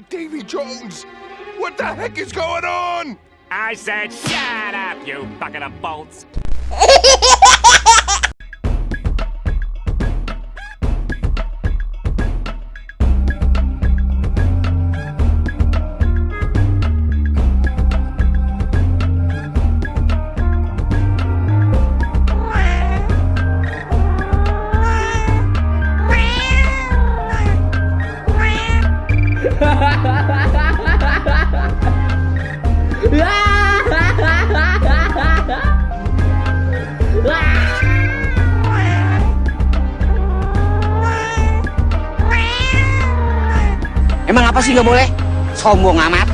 Jones! What the heck is going on? I said, shut up, you bucket of bolts. Emang apa sih nggak boleh? Sombong amat.